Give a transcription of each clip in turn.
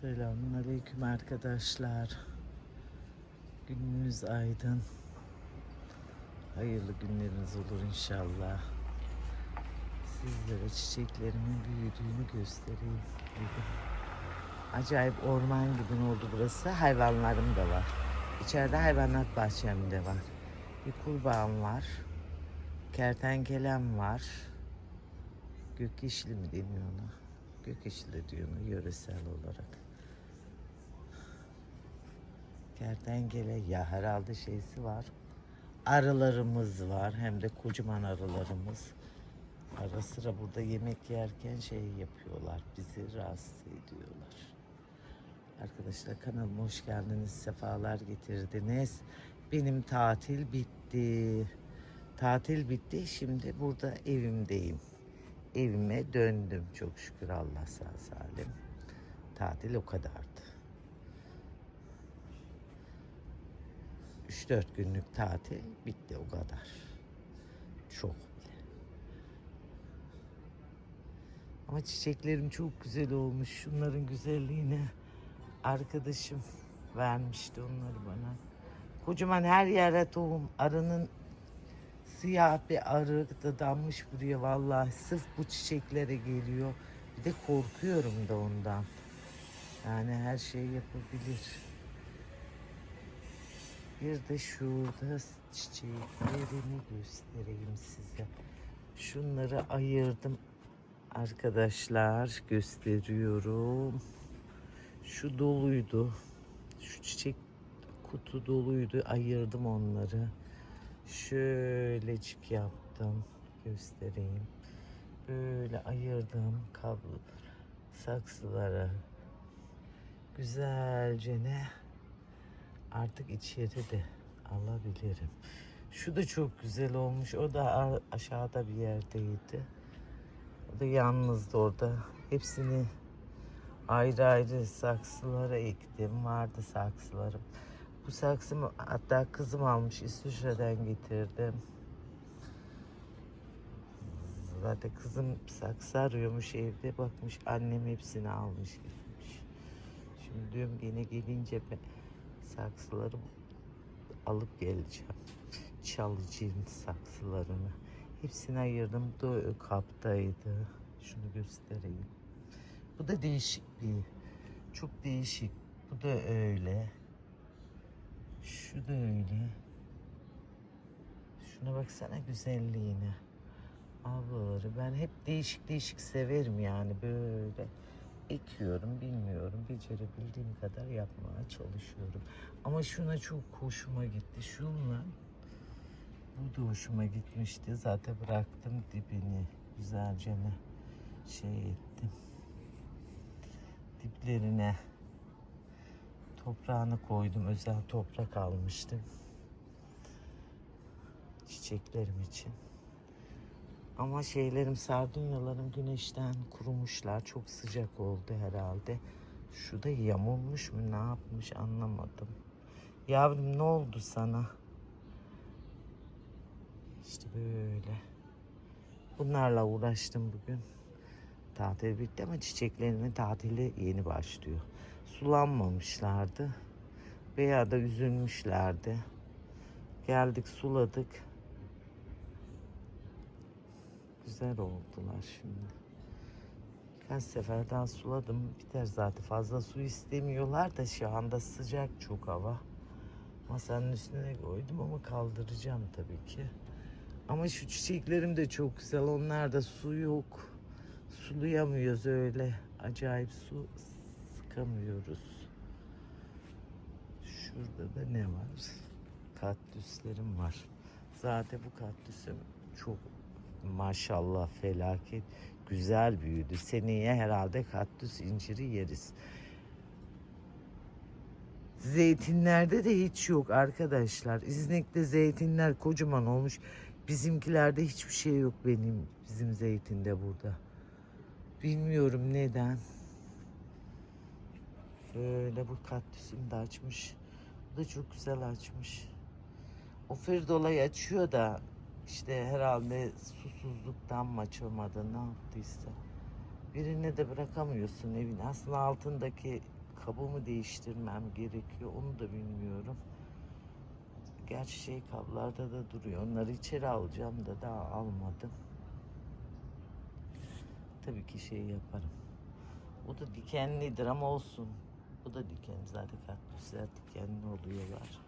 Selamun aleyküm arkadaşlar. Gününüz aydın. Hayırlı günleriniz olur inşallah. Sizlere çiçeklerimin büyüdüğünü göstereyim dedim. Acayip orman gibi oldu burası. Hayvanlarım da var. İçeride hayvanat bahçem de var. Bir kurbağam var. Kertenkelem var. Gök yeşili mi deniyor ona? Gök yeşili diyor yöresel olarak. Kertenkele ya herhalde şeysi var. Arılarımız var hem de kocaman arılarımız. Ara sıra burada yemek yerken şey yapıyorlar. Bizi rahatsız ediyorlar. Arkadaşlar kanalıma hoş geldiniz. Sefalar getirdiniz. Benim tatil bitti. Tatil bitti. Şimdi burada evimdeyim. Evime döndüm çok şükür Allah sağ salim. Tatil o kadardı. 3-4 günlük tatil bitti o kadar. Çok bile. Ama çiçeklerim çok güzel olmuş. Şunların güzelliğine arkadaşım vermişti onları bana. Kocaman her yere tohum. Arının siyah bir arı dadanmış buraya vallahi. Sırf bu çiçeklere geliyor. Bir de korkuyorum da ondan. Yani her şeyi yapabilir. Bir de şurada çiçeklerimi göstereyim size. Şunları ayırdım arkadaşlar. Gösteriyorum. Şu doluydu. Şu çiçek kutu doluydu. Ayırdım onları. Şöylecik yaptım. Göstereyim. Böyle ayırdım kablo saksılara. Güzelce ne artık içeri de alabilirim. Şu da çok güzel olmuş. O da aşağıda bir yerdeydi. O da yalnızdı orada. Hepsini ayrı ayrı saksılara ektim. Vardı saksılarım. Bu saksımı hatta kızım almış. İsviçre'den getirdim. Zaten kızım saksı arıyormuş evde. Bakmış annem hepsini almış gitmiş. Şimdi diyorum yine gelince ben saksıları alıp geleceğim. Çalacağım saksılarını. Hepsini ayırdım. Bu kaptaydı. Şunu göstereyim. Bu da değişik bir. Çok değişik. Bu da öyle. Şu da öyle. Şuna baksana güzelliğine. Ablaları ben hep değişik değişik severim yani böyle ekiyorum bilmiyorum becerebildiğim kadar yapmaya çalışıyorum. Ama şuna çok hoşuma gitti. Şunla bu da hoşuma gitmişti. Zaten bıraktım dibini güzelce ne şey ettim. Diplerine toprağını koydum. Özel toprak almıştım. Çiçeklerim için. Ama şeylerim, sardunyalarım güneşten kurumuşlar. Çok sıcak oldu herhalde. Şu da yamulmuş mu ne yapmış anlamadım. Yavrum ne oldu sana? İşte böyle. Bunlarla uğraştım bugün. Tatil bitti ama çiçeklerimin tatili yeni başlıyor. Sulanmamışlardı. Veya da üzülmüşlerdi. Geldik suladık. Güzel oldular şimdi. Kaç sefer daha suladım. Biter zaten. Fazla su istemiyorlar da şu anda sıcak çok hava. Masanın üstüne koydum ama kaldıracağım tabii ki. Ama şu çiçeklerim de çok güzel. Onlarda su yok. Sulayamıyoruz öyle. Acayip su sıkamıyoruz. Şurada da ne var? Kaktüslerim var. Zaten bu kaktüsüm çok maşallah felaket güzel büyüdü. Seneye herhalde kaktüs inciri yeriz. Zeytinlerde de hiç yok arkadaşlar. İznik'te zeytinler kocaman olmuş. Bizimkilerde hiçbir şey yok benim bizim zeytinde burada. Bilmiyorum neden. Böyle bu kaktüsüm de açmış. Bu da çok güzel açmış. O firdolayı açıyor da işte herhalde susuzluktan mı açılmadı ne yaptıysa. Birine de bırakamıyorsun evin. Aslında altındaki kabımı değiştirmem gerekiyor. Onu da bilmiyorum. Gerçi şey kablarda da duruyor. Onları içeri alacağım da daha almadım. Tabii ki şey yaparım. O da dikenlidir ama olsun. Bu da diken zaten kaktüsler dikenli oluyorlar.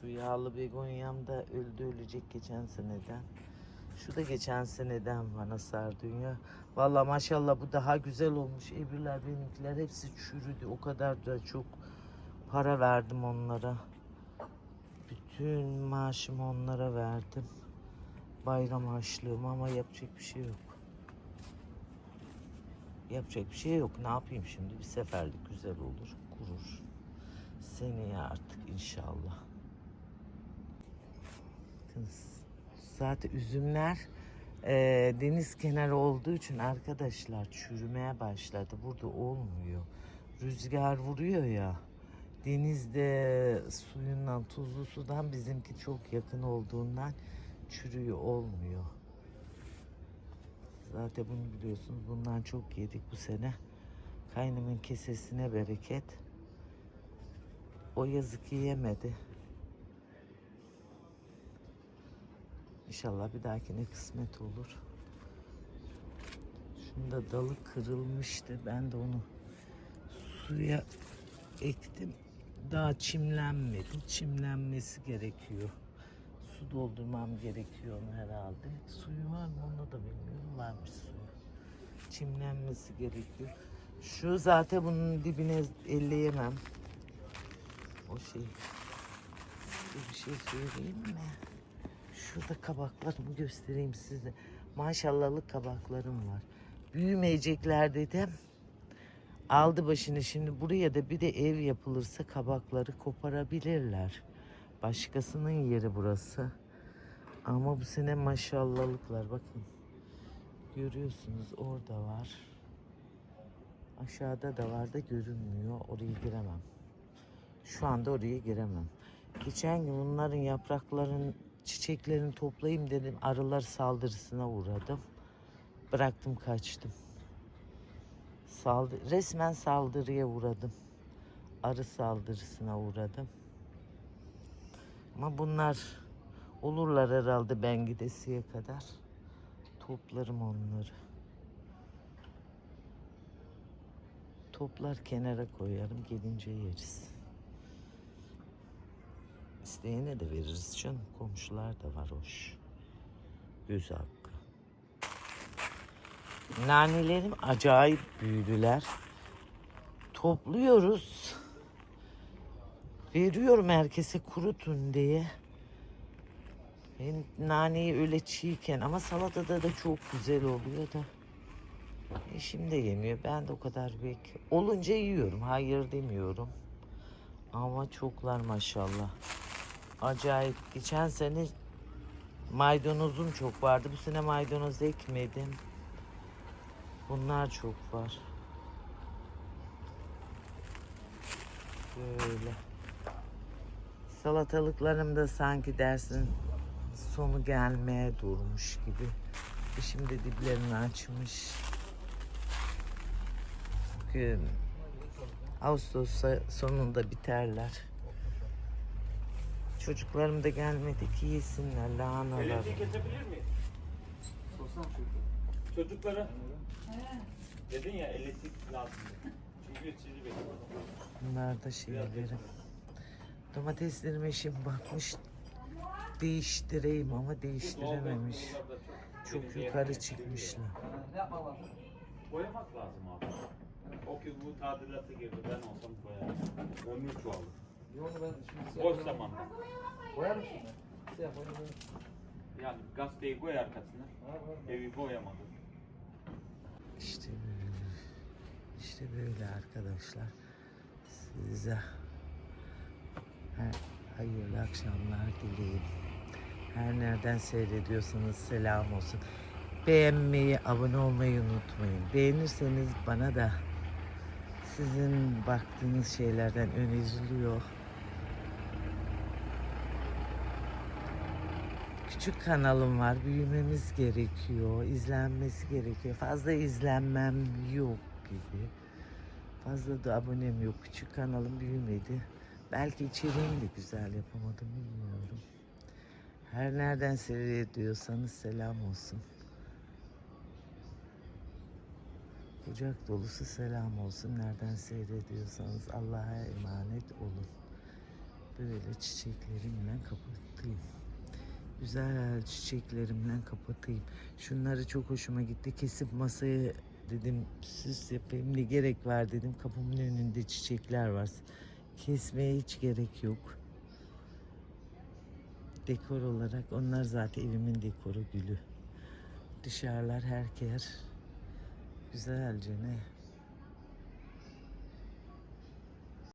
Şu yağlı begonyam da öldü ölecek geçen seneden. Şu da geçen seneden bana sardunya. Valla maşallah bu daha güzel olmuş. Ebrular benimkiler hepsi çürüdü. O kadar da çok para verdim onlara. Bütün maaşımı onlara verdim. Bayram harçlığımı ama yapacak bir şey yok. Yapacak bir şey yok. Ne yapayım şimdi? Bir seferlik güzel olur. Kurur. Seneye artık inşallah. Kız, Zaten üzümler e, deniz kenarı olduğu için arkadaşlar çürümeye başladı. Burada olmuyor. Rüzgar vuruyor ya. Denizde suyundan, tuzlu sudan bizimki çok yakın olduğundan çürüyor olmuyor. Zaten bunu biliyorsunuz. Bundan çok yedik bu sene. Kaynımın kesesine bereket. O yazık yemedi. İnşallah bir dahakine kısmet olur. Şunda dalı kırılmıştı. Ben de onu suya ektim. Daha çimlenmedi. Çimlenmesi gerekiyor. Su doldurmam gerekiyor onu herhalde. Suyu var mı onu da bilmiyorum. Varmış suyu. Çimlenmesi gerekiyor. Şu zaten bunun dibine elleyemem. O şey. Bir şey söyleyeyim mi? Şurada kabaklarımı göstereyim size. Maşallahlık kabaklarım var. Büyümeyecekler dedim. Aldı başını şimdi buraya da bir de ev yapılırsa kabakları koparabilirler. Başkasının yeri burası. Ama bu sene maşallahlıklar bakın. Görüyorsunuz orada var. Aşağıda da var da görünmüyor. Oraya giremem. Şu anda oraya giremem. Geçen gün bunların yaprakların, çiçeklerini toplayayım dedim. Arılar saldırısına uğradım. Bıraktım kaçtım. Saldı resmen saldırıya uğradım. Arı saldırısına uğradım. Ama bunlar olurlar herhalde ben gidesiye kadar. Toplarım onları. Toplar kenara koyarım gelince yeriz. İsteyene de veririz canım. Komşular da var hoş. Göz hakkı. Nanelerim acayip büyüdüler. Topluyoruz. Veriyorum herkese kurutun diye. Ben naneyi öyle çiğken ama salatada da çok güzel oluyor da. Eşim de yemiyor. Ben de o kadar bek. Olunca yiyorum. Hayır demiyorum. Ama çoklar maşallah. Acayip. Geçen sene maydanozum çok vardı. Bu sene maydanoz ekmedim. Bunlar çok var. Böyle. Salatalıklarım da sanki dersin sonu gelmeye durmuş gibi. Şimdi diplerini açmış. Bugün Ağustos sonunda biterler. Çocuklarım da gelmedi ki yesinler lahanalar. Elektriği kesebilir miyiz? Çocuklara. Dedin ya elektrik lazım. Çünkü sizi bekliyorum. Bunlar da şeylerim. Domateslerime şimdi bakmış değiştireyim ama değiştirememiş. Çok yukarı çıkmışlar. Boyamak lazım abi. O ki bu tadilata girdi. Ben olsam boyarım. Ömür çoğalır. Yok ben şimdi siyah Boş zamanda. Boyar mısın? Siyah boyama. Yani gazeteyi koy arkasına. Ha, var. Evi boyamadı. İşte böyle. İşte böyle arkadaşlar. Size hayırlı akşamlar dileyim. Her nereden seyrediyorsanız selam olsun. Beğenmeyi, abone olmayı unutmayın. Beğenirseniz bana da sizin baktığınız şeylerden öneriliyor. Küçük kanalım var. Büyümemiz gerekiyor. izlenmesi gerekiyor. Fazla izlenmem yok gibi. Fazla da abonem yok. Küçük kanalım büyümedi. Belki içeriğimi de güzel yapamadım bilmiyorum. Her nereden seyrediyorsanız selam olsun. Kucak dolusu selam olsun. Nereden seyrediyorsanız Allah'a emanet olun. Böyle çiçeklerimle kapatayım. Güzel çiçeklerimle kapatayım. Şunları çok hoşuma gitti. Kesip masaya dedim süs yapayım. Ne gerek var dedim. Kapımın önünde çiçekler var. Kesmeye hiç gerek yok. Dekor olarak onlar zaten evimin dekoru gülü. Dışarılar her yer güzelce ne